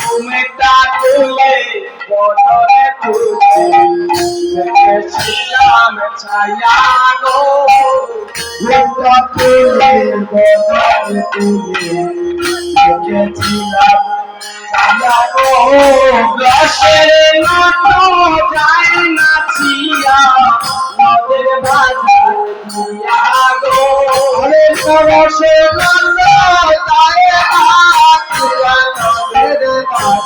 তুমি ডাকলে বদলে দেখেছিলাম ছায়া গো ডাকলে বদলে তুমি দেখেছিলাম ছায়া গো গ্লাসের মতো যাই নাচিয়া নদের বাজার গো হরে সরসে